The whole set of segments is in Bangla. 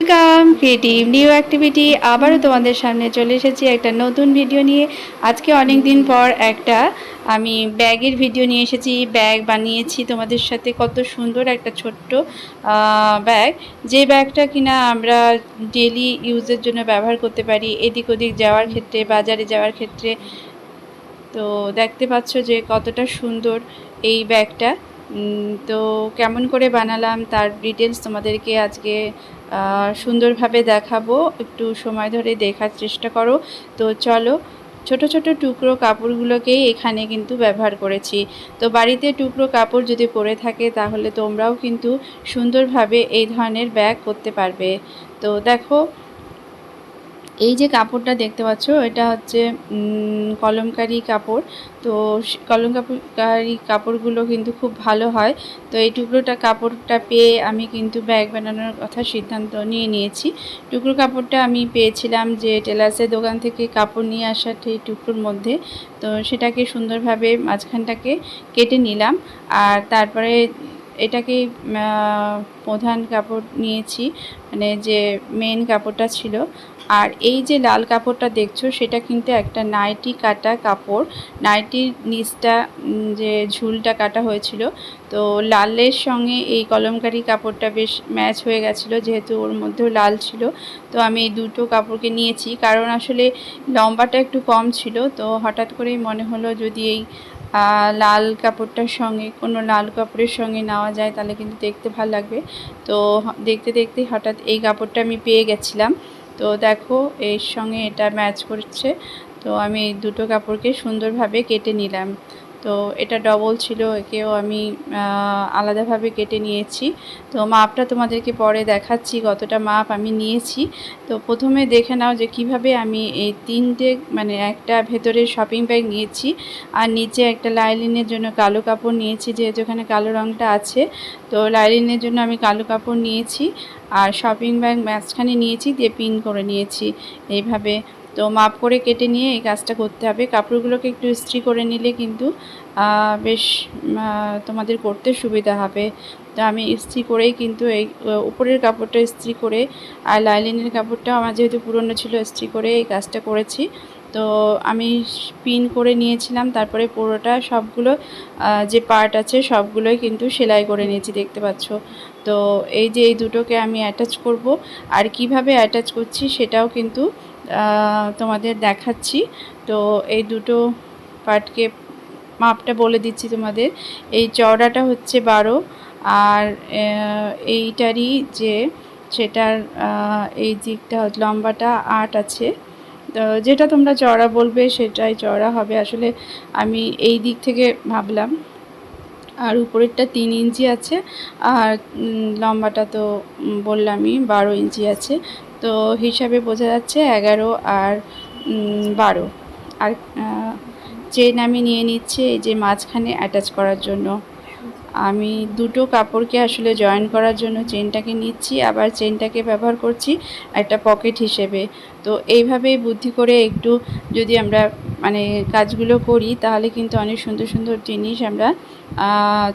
ওয়েলকাম ক্রিয়েটিভ নিউ অ্যাক্টিভিটি আবারও তোমাদের সামনে চলে এসেছি একটা নতুন ভিডিও নিয়ে। আজকে অনেক দিন পর একটা, আমি ব্যাগের ভিডিও নিয়ে এসেছি। ব্যাগ বানিয়েছি তোমাদের সাথে, কত সুন্দর একটা ছোট্ট ব্যাগ। যে ব্যাগটা কিনা আমরা ডেলি ইউজের জন্য ব্যবহার করতে পারি, এদিক ওদিক যাওয়ার ক্ষেত্রে, বাজারে যাওয়ার ক্ষেত্রে। তো দেখতে পাচ্ছ যে কতটা সুন্দর এই ব্যাগটা। তো কেমন করে বানালাম, তার ডিটেলস তোমাদেরকে আজকে সুন্দরভাবে দেখাবো। একটু সময় ধরে দেখার চেষ্টা করো। তো চলো, ছোট ছোট টুকরো কাপড়গুলোকেই এখানে কিন্তু ব্যবহার করেছি। তো বাড়িতে টুকরো কাপড় যদি পরে থাকে, তাহলে তোমরাও কিন্তু সুন্দরভাবে এই ধরনের ব্যাগ করতে পারবে। তো দেখো এই যে কাপড়টা দেখতে পাচ্ছ, এটা হচ্ছে কলমকারি কাপড়। তো কলম কলমকারি কাপড়গুলো কিন্তু খুব ভালো হয়। তো এই টুকরোটা কাপড়টা পেয়ে আমি কিন্তু ব্যাগ বানানোর কথা সিদ্ধান্ত নিয়ে নিয়েছি। টুকরো কাপড়টা আমি পেয়েছিলাম যে টেলার্সের দোকান থেকে কাপড় নিয়ে আসা সেই টুকরোর মধ্যে। তো সেটাকে সুন্দরভাবে মাঝখানটাকে কেটে নিলাম। আর তারপরে এটাকে প্রধান কাপড় নিয়েছি মানে যে মেন কাপড়টা ছিল। আর এই যে লাল কাপড়টা দেখছ, সেটা কিন্তু একটা নাইটি কাটা কাপড়। নাইটির নিচটা যে ঝুলটা কাটা হয়েছিল, তো লালের সঙ্গে এই কলমকারি কাপড়টা বেশ ম্যাচ হয়ে গেছিল, যেহেতু ওর মধ্যেও লাল ছিল। তো আমি এই দুটো কাপড়কে নিয়েছি, কারণ আসলে লম্বাটা একটু কম ছিল, তো হঠাৎ করেই মনে হলো যদি এই লাল কাপড়টার সঙ্গে, কোনো লাল কাপড়ের সঙ্গে নেওয়া যায়, তাহলে কিন্তু দেখতে ভালো লাগবে। তো দেখতে দেখতে হঠাৎ এই কাপড়টা আমি পেয়ে গেছিলাম। তো দেখো, এর সঙ্গে এটা ম্যাচ করছে। তো আমি এই দুটো কাপড়কে সুন্দরভাবে কেটে নিলাম। তো এটা ডবল ছিল, একেও আমি আলাদাভাবে কেটে নিয়েছি। তো মাপটা তোমাদেরকে পরে দেখাচ্ছি, কতটা মাপ আমি নিয়েছি। তো প্রথমে দেখে নাও যে কীভাবে আমি এই তিনটে মানে একটা ভেতরে শপিং ব্যাগ নিয়েছি আর নিচে একটা লাইলিনের জন্য কালো কাপড় নিয়েছি, যেহেতু এখানে কালো রঙটা আছে। তো লাইলিনের জন্য আমি কালো কাপড় নিয়েছি আর শপিং ব্যাগ মাঝখানে নিয়েছি, দিয়ে পিন করে নিয়েছি। এইভাবে তো মাপ করে কেটে নিয়ে এই কাজটা করতে হবে। কাপড়গুলোকে একটু ইস্ত্রি করে নিলে কিন্তু বেশ তোমাদের করতে সুবিধা হবে। তো আমি ইস্ত্রি করেই কিন্তু এই উপরের কাপড়টা ইস্ত্রি করে, আর লাইলিনের কাপড়টা আমার যেহেতু পুরনো ছিল, ইস্ত্রি করে এই কাজটা করেছি। তো আমি পিন করে নিয়েছিলাম, তারপরে পুরোটা সবগুলো যে পার্ট আছে সবগুলোই কিন্তু সেলাই করে নিয়েছি, দেখতে পাচ্ছ। তো এই যে এই দুটোকে আমি অ্যাটাচ করব, আর কীভাবে অ্যাটাচ করছি সেটাও কিন্তু তোমাদের দেখাচ্ছি। তো এই দুটো পার্টকে মাপটা বলে দিচ্ছি তোমাদের। এই চওড়াটা হচ্ছে বারো আর এইটারই যে সেটার এই দিকটা লম্বাটা আট আছে। তো যেটা তোমরা চড়া বলবে সেটাই চওড়া হবে। আসলে আমি এই দিক থেকে ভাবলাম, আর উপরেরটা তিন ইঞ্চি আছে আর লম্বাটা তো বললামই বারো ইঞ্চি আছে। তো হিসাবে বোঝা যাচ্ছে এগারো আর বারো। আর চেন আমি নিয়ে নিচ্ছি এই যে মাঝখানে অ্যাটাচ করার জন্য। আমি দুটো কাপড়কে আসলে জয়েন করার জন্য চেনটাকে নিচ্ছি, আবার চেনটাকে ব্যবহার করছি একটা পকেট হিসেবে। তো এইভাবেই বুদ্ধি করে একটু যদি আমরা মানে কাজগুলো করি, তাহলে কিন্তু অনেক সুন্দর সুন্দর জিনিস আমরা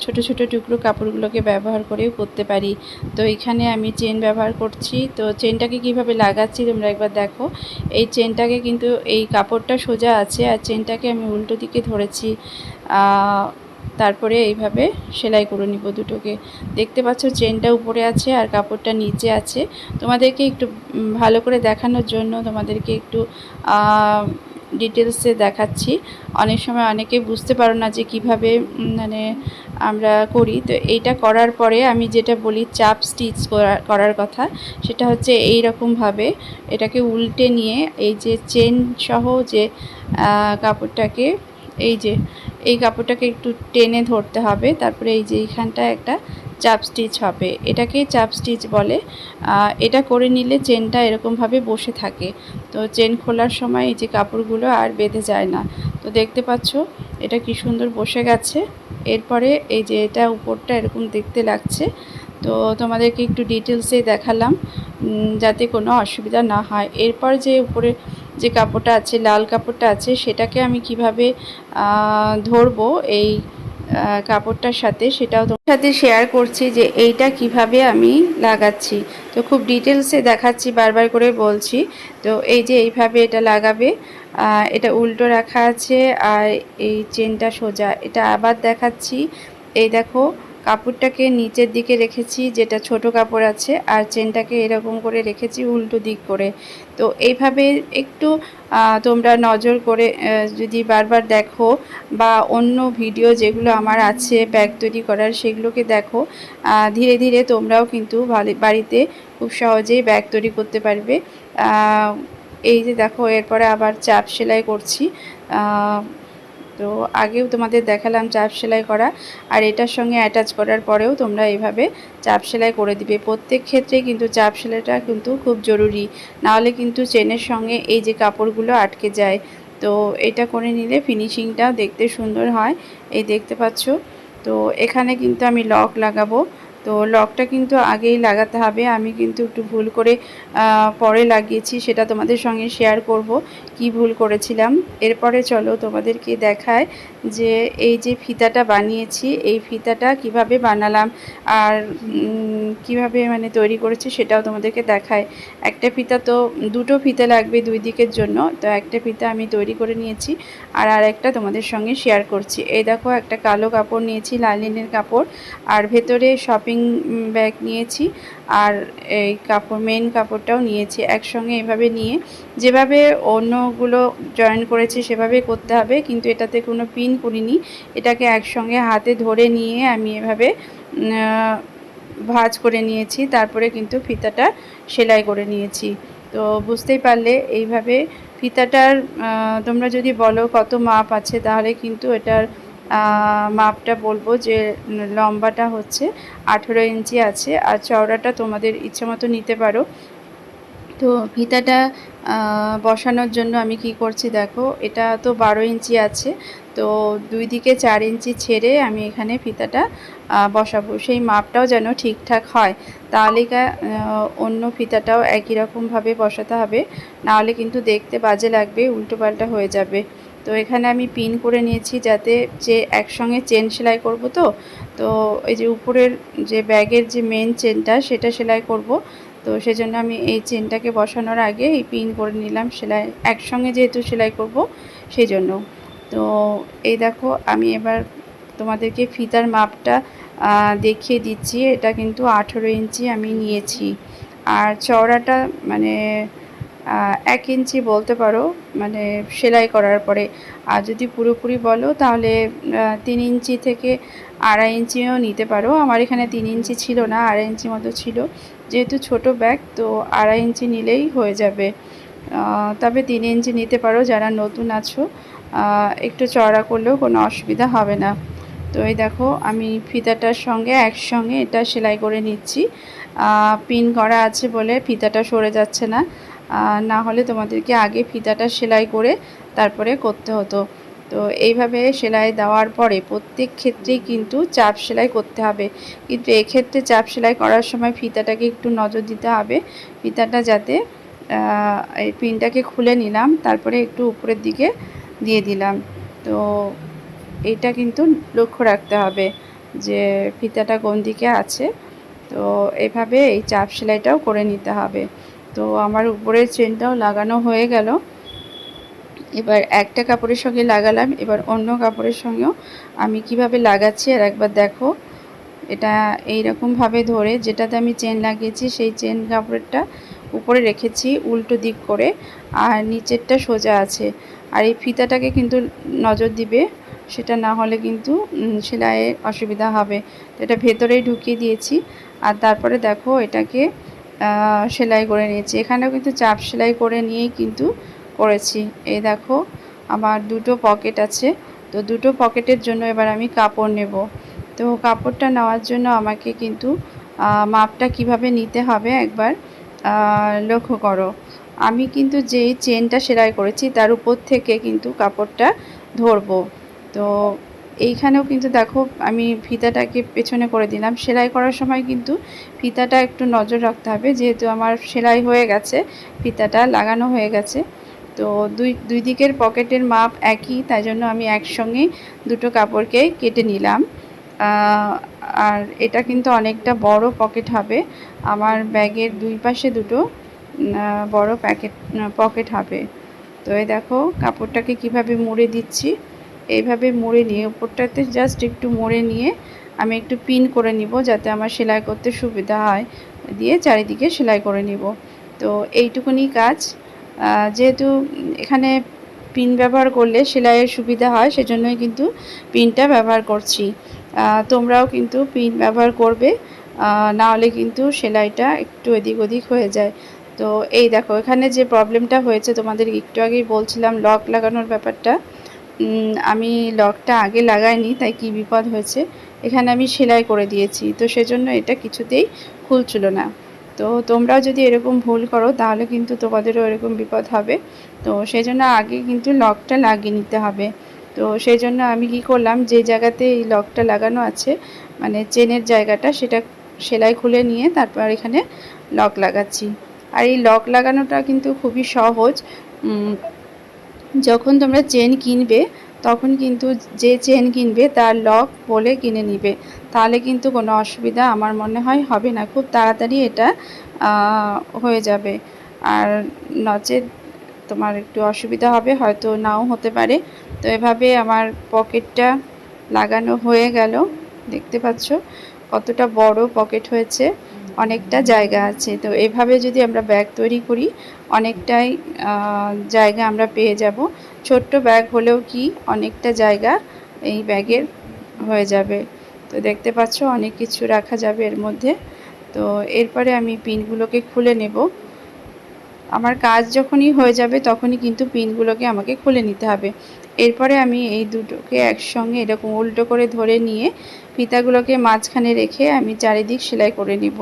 ছোট ছোট টুকরো কাপড়গুলোকে ব্যবহার করেও করতে পারি। তো এখানে আমি চেন ব্যবহার করছি। তো চেনটাকে কীভাবে লাগাচ্ছি তোমরা একবার দেখো। এই চেনটাকে কিন্তু, এই কাপড়টা সোজা আছে আর চেনটাকে আমি উল্টো দিকে ধরেছি। তারপরে এইভাবে সেলাই করে নিব দুটোকে। দেখতে পাচ্ছ চেনটা উপরে আছে আর কাপড়টা নিচে আছে। তোমাদেরকে একটু ভালো করে দেখানোর জন্য তোমাদেরকে একটু ডিটেলসে দেখাচ্ছি। অনেক সময় অনেকে বুঝতে পারো না যে কীভাবে মানে আমরা করি। তো এইটা করার পরে আমি যেটা বলি চাপ স্টিচ করার কথা, সেটা হচ্ছে এই রকমভাবে এটাকে উল্টে নিয়ে এই যে চেন সহ যে কাপড়টাকে, এই যে এই কাপড়টাকে একটু টেনে ধরতে হবে। তারপরে এই যে এইখানটা একটা চাপ স্টিচ হবে। এটাকেই চাপ স্টিচ বলে। এটা করে নিলে চেনটা এরকমভাবে বসে থাকে। তো চেন খোলার সময় এই যে কাপড়গুলো আর বেঁধে যায় না। তো দেখতে পাচ্ছ, এটা কি সুন্দর বসে গেছে। এরপরে এই যে এটা উপরটা এরকম দেখতে লাগছে। তো তোমাদেরকে একটু ডিটেলসে দেখালাম যাতে কোনো অসুবিধা না হয়। এরপর যে উপরে যে কাপড়টা আছে, লাল কাপড়টা আছে, সেটাকে আমি কীভাবে ধরবো এই কাপড়টার সাথে সেটাও তোমার সাথে শেয়ার করছি যে এইটা কীভাবে আমি লাগাচ্ছি। তো খুব ডিটেলসে দেখাচ্ছি, বারবার করে বলছি। তো এই যে এইভাবে এটা লাগাবে এটা উল্টো রাখা আছে আর এই চেনটা সোজা। এটা আবার দেখাচ্ছি। এই দেখো কাপড়টাকে নিচের দিকে রেখেছি, যেটা ছোট কাপড় আছে, আর চেনটাকে এরকম করে রেখেছি উল্টো দিক করে। তো এইভাবে একটু তোমরা নজর করে যদি বারবার দেখো বা অন্য ভিডিও যেগুলো আমার আছে ব্যাগ তৈরি করার, সেগুলোকে দেখো ধীরে ধীরে তোমরাও কিন্তু বাড়িতে খুব সহজেই ব্যাগ তৈরি করতে পারবে। এই যে দেখো, এরপরে আবার চাপ সেলাই করছি। তো আগেও তোমাদের দেখালাম চাপ সেলাই করা, আর এটার সঙ্গে অ্যাটাচ করার পরেও তোমরা এভাবে চাপ সেলাই করে দিবে। প্রত্যেক ক্ষেত্রে কিন্তু চাপ সেলাইটা কিন্তু খুব জরুরি। নাহলে কিন্তু চেনের সঙ্গে এই যে কাপড়গুলো আটকে যায়। তো এটা করে নিলে ফিনিশিংটা দেখতে সুন্দর হয়। এই দেখতে পাচ্ছ? তো এখানে কিন্তু আমি লক লাগাবো। তো লকটা কিন্তু আগেই লাগাতে হবে। আমি কিন্তু একটু ভুল করে পরে লাগিয়েছি, সেটা তোমাদের সঙ্গে শেয়ার করব কি ভুল করেছিলাম। এরপরে চলো তোমাদেরকে দেখায় যে এই যে ফিতাটা বানিয়েছি, এই ফিতাটা কীভাবে বানালাম আর কীভাবে মানে তৈরি করেছি সেটাও তোমাদেরকে দেখায়। একটা ফিতা তো, দুটো ফিতা লাগবে দুই দিকের জন্য, তো একটা ফিতা আমি তৈরি করে নিয়েছি আর আর একটা তোমাদের সঙ্গে শেয়ার করছি। এই দেখো একটা কালো কাপড় নিয়েছি লালিনের কাপড়, আর ভেতরে শপিং ব্যাগ নিয়েছি আর এই কাপড় মেন কাপড়টাও নিয়েছি একসঙ্গে এভাবে নিয়ে। যেভাবে অন্যগুলো জয়েন করেছি সেভাবে করতে হবে, কিন্তু এটাতে কোনো পিন করিনি। এটাকে একসঙ্গে হাতে ধরে নিয়ে আমি এভাবে ভাঁজ করে নিয়েছি, তারপরে কিন্তু ফিতাটা সেলাই করে নিয়েছি। তো বুঝতেই পারলে এইভাবে ফিতাটার তোমরা যদি বলো কত মাপ আছে, তাহলে কিন্তু এটার মাপটা বলব যে লম্বাটা হচ্ছে আঠেরো ইঞ্চি আছে আর চওড়াটা তোমাদের ইচ্ছে মতো নিতে পারো। তো ফিতাটা বসানোর জন্য আমি কি করছি দেখো, এটা তো বারো ইঞ্চি আছে, তো দুই দিকে চার ইঞ্চি ছেড়ে আমি এখানে ফিতাটা বসাবো। সেই মাপটাও যেন ঠিকঠাক হয়, তাহলে অন্য ফিতাটাও একই রকমভাবে বসাতে হবে, নাহলে কিন্তু দেখতে বাজে লাগবে, উল্টোপাল্টা হয়ে যাবে। তো এখানে আমি পিন করে নিয়েছি যাতে যে একসঙ্গে চেন সেলাই করব তো তো এই যে উপরের যে ব্যাগের যে মেন চেনটা সেটা সেলাই করব। তো সেজন্য আমি এই চেনটাকে বসানোর আগে এই পিন করে নিলাম সেলাই, একসঙ্গে যেহেতু সেলাই করব সেই জন্য তো এই দেখো আমি এবার তোমাদেরকে ফিতার মাপটা দেখিয়ে দিচ্ছি। এটা কিন্তু আঠেরো ইঞ্চি আমি নিয়েছি। আর চওড়াটা মানে এক ইঞ্চি বলতে পারো মানে সেলাই করার পরে। আর যদি পুরোপুরি বলো, তাহলে তিন ইঞ্চি থেকে আড়াই ইঞ্চিও নিতে পারো। আমার এখানে তিন ইঞ্চি ছিল না, আড়াই ইঞ্চি মতো ছিল। যেহেতু ছোট ব্যাগ, তো আড়াই ইঞ্চি নিলেই হয়ে যাবে। তবে তিন ইঞ্চি নিতে পারো, যারা নতুন আছো। একটু চড়া করলেও কোনো অসুবিধা হবে না। তো এই দেখো, আমি ফিতাটার সঙ্গে, একসঙ্গে এটা সেলাই করে নিচ্ছি। পিন করা আছে বলে ফিতাটা সরে যাচ্ছে না। না হলে তোমাদেরকে আগে ফিতাটা সেলাই করে তারপরে করতে হতো। তো এইভাবে সেলাই দেওয়ার পরে প্রত্যেক ক্ষেত্রেই কিন্তু চাপ সেলাই করতে হবে। কিন্তু এক্ষেত্রে চাপ সেলাই করার সময় ফিতাটাকে একটু নজর দিতে হবে। ফিতাটা যাতে এই পিনটাকে খুলে নিলাম, তারপরে একটু উপরের দিকে দিয়ে দিলাম। তো এইটা কিন্তু লক্ষ্য রাখতে হবে যে ফিতাটা কোন দিকে আছে। তো এভাবে এই চাপ সেলাইটাও করে নিতে হবে। তো আমার উপরের চেনটাও লাগানো হয়ে গেল। এবার একটা কাপড়ের সঙ্গে লাগালাম, এবার অন্য কাপড়ের সঙ্গেও। আমি কীভাবে লাগাচ্ছি আর একবার দেখো। এটা এই রকমভাবে ধরে যেটাতে আমি চেন লাগিয়েছি, সেই চেন কাপড়টা উপরে রেখেছি উল্টো দিক করে, আর নিচেরটা সোজা আছে। আর এই ফিতাটাকে কিন্তু নজর দিবে, সেটা না হলে কিন্তু সেলাইয়ের অসুবিধা হবে। তো এটা ভেতরেই ঢুকিয়ে দিয়েছি। আর তারপরে দেখো এটাকে সেলাই করে নিয়েছি। এখানেও কিন্তু চাপ সেলাই করে নিয়েই কিন্তু করেছি। এই দেখো, আমার দুটো পকেট আছে। তো দুটো পকেটের জন্য এবার আমি কাপড় নেব। তো কাপড়টা নেওয়ার জন্য আমাকে কিন্তু মাপটা কীভাবে নিতে হবে একবার লক্ষ্য করো। আমি কিন্তু যেই চেনটা সেলাই করেছি, তার উপর থেকে কিন্তু কাপড়টা ধরবো। তো এইখানেও কিন্তু দেখো, আমি ফিতাটাকে পেছনে করে দিলাম। সেলাই করার সময় কিন্তু ফিতাটা একটু নজর রাখতে হবে। যেহেতু আমার সেলাই হয়ে গেছে, ফিতাটা লাগানো হয়ে গেছে। তো দুই দুই দিকের পকেটের মাপ একই, তাই জন্য আমি একসঙ্গে দুটো কাপড়কে কেটে নিলাম। আর এটা কিন্তু অনেকটা বড় পকেট হবে। আমার ব্যাগের দুই পাশে দুটো বড় প্যাকেট, পকেট হবে। তো এই দেখো, কাপড়টাকে কীভাবে মুড়ে দিচ্ছি। এইভাবে মুড়ে নিয়ে, উপরটাতে জাস্ট একটু মুড়ে নিয়ে আমি একটু পিন করে নিব যাতে আমার সেলাই করতে সুবিধা হয়। দিয়ে চারিদিকে সেলাই করে নিব। তো এইটুকুনি কাজ। যেহেতু এখানে পিন ব্যবহার করলে সেলাইয়ের সুবিধা হয়, সেজন্যই কিন্তু পিনটা ব্যবহার করছি। তোমরাও কিন্তু পিন ব্যবহার করবে। না হলে কিন্তু সেলাইটা একটু এদিক ওদিক হয়ে যায়। তো এই দেখো, এখানে যে প্রবলেমটা হয়েছে তোমাদের একটু আগেই বলছিলাম লক লাগানোর ব্যাপারটা। আমি লকটা আগে লাগাইনি, তাই কি বিপদ হয়েছে? এখানে আমি সেলাই করে দিয়েছি, তো সেজন্য এটা কিছুতেই খুলছিল না। তো তোমরাও যদি এরকম ভুল করো, তাহলে কিন্তু তোমাদেরও এরকম বিপদ হবে। তো সেই জন্য আগে কিন্তু লকটা লাগিয়ে নিতে হবে। তো সেই জন্য আমি কি করলাম, যে জায়গাতে এই লকটা লাগানো আছে মানে চেনের জায়গাটা, সেটা সেলাই খুলে নিয়ে তারপর এখানে লক লাগাচ্ছি। আর এই লক লাগানোটা কিন্তু খুবই সহজ। যখন তোমরা চেন কিনবে, তখন কিন্তু যে চেন কিনবে তার লক বলে কিনে নিবে। তাহলে কিন্তু কোনো অসুবিধা আমার মনে হয় হবে না। খুব তাড়াতাড়ি এটা হয়ে যাবে। আর নচেত তোমার একটু অসুবিধা হবে, হয়তো নাও হতে পারে। তো এভাবে আমার পকেটটা লাগানো হয়ে গেল। দেখতে পাচ্ছ কতটা বড় পকেট হয়েছে। অনেকটা জায়গা আছে। তো এভাবে যদি আমরা ব্যাগ তৈরি করি, অনেকটাই জায়গা আমরা পেয়ে যাব। ছোট্ট ব্যাগ হলেও কি অনেকটা জায়গা এই ব্যাগের হয়ে যাবে। তো দেখতে পাচ্ছ অনেক কিছু রাখা যাবে এর মধ্যে। তো এরপরে আমি পিনগুলোকে খুলে নেব। আমার কাজ যখনই হয়ে যাবে, তখনই কিন্তু পিনগুলোকে আমাকে খুলে নিতে হবে। এরপরে আমি এই দুটোকে একসঙ্গে এরকম উল্টো করে ধরে নিয়ে ফিতাগুলোকে মাঝখানে রেখে আমি চারিদিক সেলাই করে নিব।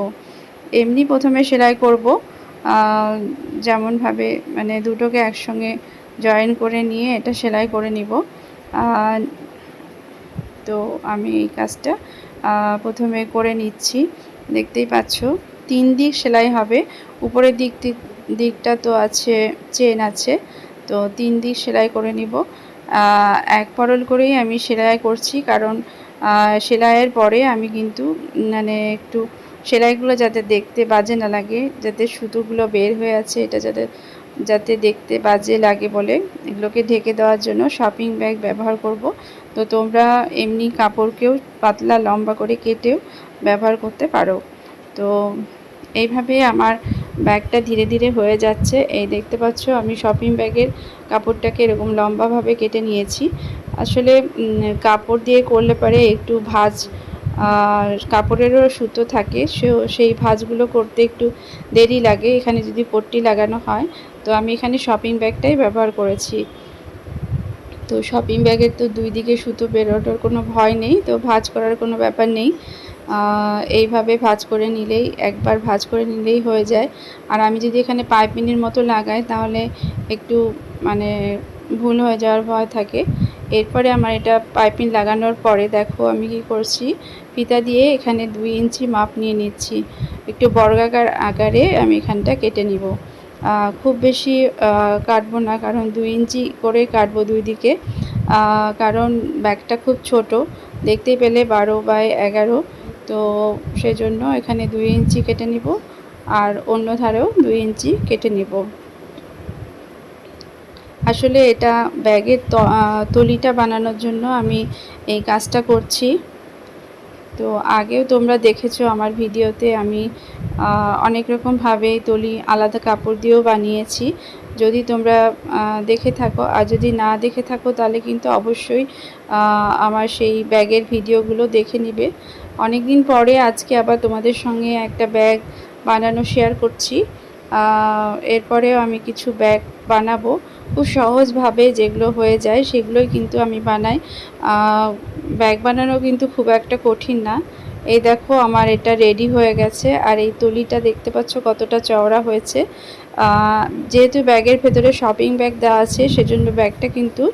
এমনি প্রথমে সেলাই করব যেমনভাবে মানে দুটোকে একসঙ্গে জয়েন করে নিয়ে এটা সেলাই করে নিব। তো আমি এই কাজটা প্রথমে করে নিচ্ছি। দেখতেই পাচ্ছ, তিন দিক সেলাই হবে, উপরের দিক দিকটা তো আছে, চেন আছে, তো তিন দিক সেলাই করে নিব। এক পরল করেই আমি সেলাই করছি কারণ সেলাইয়ের পরে আমি কিন্তু মানে একটু সেলাইগুলো যাতে দেখতে বাজে না লাগে, যাতে সুতোগুলো বের হয়ে আছে, এটা যাতে যাতে দেখতে বাজে লাগে বলে এগুলোকে ঢেকে দেওয়ার জন্য শপিং ব্যাগ ব্যবহার করব। তো তোমরা এমনি কাপড়কেও পাতলা লম্বা করে কেটেও ব্যবহার করতে পারো। তো এইভাবে আমার ব্যাগটা ধীরে ধীরে হয়ে যাচ্ছে। এই দেখতে পাচ্ছ, আমি শপিং ব্যাগের কাপড়টাকে এরকম লম্বাভাবে কেটে নিয়েছি। আসলে কাপড় দিয়ে করলে পারে একটু ভাজ কাপড়েরও সুতো থাকে, সেও, সেই ভাঁজগুলো করতে একটু দেরি লাগে। এখানে যদি পট্টি লাগানো হয়, তো আমি এখানে শপিং ব্যাগটাই ব্যবহার করেছি। তো শপিং ব্যাগের তো দুই দিকে সুতো বেরোনোর কোনো ভয় নেই, তো ভাঁজ করার কোনো ব্যাপার নেই। এইভাবে ভাঁজ করে নিলেই, একবার ভাঁজ করে নিলেই হয়ে যায়। আর আমি যদি এখানে পাইপিনের মতো লাগাই, তাহলে একটু মানে ভুল হয়ে যাওয়ার ভয় থাকে। এরপরে আমার এটা পাইপিং লাগানোর পরে দেখো আমি কি করছি, ফিতা দিয়ে এখানে দুই ইঞ্চি মাপ নিয়ে নিচ্ছি। একটু বর্গাকার আকারে আমি এখানটা কেটে নিব। খুব বেশি কাটবো না, কারণ দুই ইঞ্চি করে কাটবো দুই দিকে। কারণ ব্যাগটা খুব ছোট দেখতে পেলে বারো বাই এগারো। তো সেজন্য এখানে দুই ইঞ্চি কেটে নিব, আর অন্য ধারেও দুই ইঞ্চি কেটে নিব। আসলে এটা ব্যাগের তলিটা বানানোর জন্য আমি এই কাজটা করছি। তো আগেও তোমরা দেখেছ আমার ভিডিওতে আমি অনেক রকমভাবে তলি আলাদা কাপড় দিয়েও বানিয়েছি। যদি তোমরা দেখে থাকো, আর যদি না দেখে থাকো তাহলে কিন্তু অবশ্যই আমার সেই ব্যাগের ভিডিওগুলো দেখে নিবে। অনেক দিন পরে আজকে আবার তোমাদের সঙ্গে একটা ব্যাগ বানানো শেয়ার করছি। এরপরেও আমি কিছু ব্যাগ বানাবো। খুব সহজভাবে যেগুলো হয়ে যায় সেগুলোই কিন্তু আমি বানাই। ব্যাগ বানানো কিন্তু খুব একটা কঠিন না। এই দেখো আমার এটা রেডি হয়ে গেছে আর এই তলিটা দেখতে পাচ্ছ কতটা চওড়া হয়েছে। যেহেতু ব্যাগের ভেতরে শপিং ব্যাগ দেওয়া আছে সেজন্য ব্যাগটা কিন্তু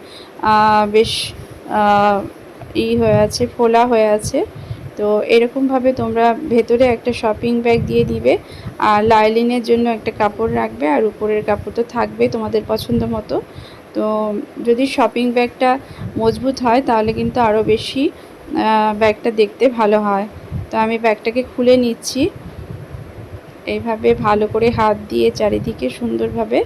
বেশ ই হয়ে আছে, ফোলা হয়ে আছে। তো এরকমভাবে তোমরা ভেতরে একটা শপিং ব্যাগ দিয়ে দিবে, আর লাইলিনের জন্য একটা কাপড় রাখবে, আর উপরের কাপড় তো থাকবে তোমাদের পছন্দ মতো। তো যদি শপিং ব্যাগটা মজবুত হয়, তাহলে কিন্তু আরও বেশি ব্যাগটা দেখতে ভালো হয়। তো আমি ব্যাগটাকে খুলে নিচ্ছি। এইভাবে ভালো করে হাত দিয়ে চারিদিকে সুন্দরভাবে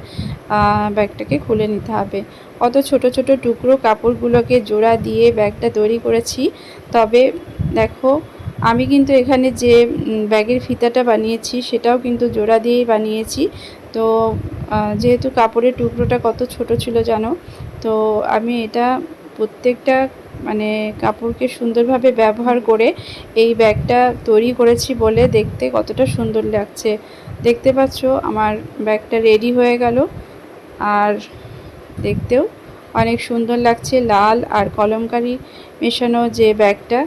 ব্যাগটাকে খুলে নিতে হবে। অত ছোট ছোট টুকরো কাপড়গুলোকে জোড়া দিয়ে ব্যাগটা তৈরি করেছি। তবে দেখো, আমি কিন্তু এখানে যে ব্যাগের ফিতাটা বানিয়েছি সেটাও কিন্তু জোড়া দিয়েই বানিয়েছি। তো যেহেতু কাপড়ের টুকরোটা কত ছোট ছিল জানো, তো আমি এটা প্রত্যেকটা মানে কাপড়কে সুন্দরভাবে ব্যবহার করে এই ব্যাগটা তৈরি করেছি বলে দেখতে কতটা সুন্দর লাগছে। দেখতে পাচ্ছ, আমার ব্যাগটা রেডি হয়ে গেল। আর দেখতেও অনেক সুন্দর লাগছে, লাল আর কলমকারি মেশানো যে ব্যাগটা,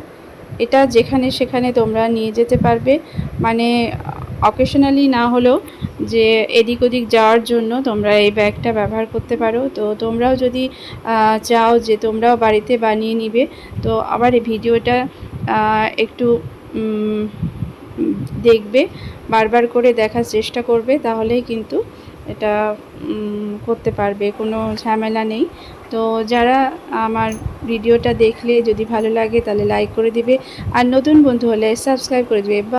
এটা যেখানে সেখানে তোমরা নিয়ে যেতে পারবে। মানে অকেশনালি না হলেও যে এদিক ওদিক যাওয়ার জন্য তোমরা এই ব্যাগটা ব্যবহার করতে পারো। তো তোমরাও যদি চাও যে তোমরাও বাড়িতে বানিয়ে নিবে, তো আবার এই ভিডিওটা একটু দেখবে, বারবার করে দেখার চেষ্টা করবে, তাহলেই কিন্তু এটা করতে পারবে, কোনো ঝামেলা নেই। তো যারা আমার ভিডিওটা দেখলে যদি ভালো লাগে তাহলে লাইক করে দিবে। আর নতুন বন্ধু হলে সাবস্ক্রাইব করে দিবে।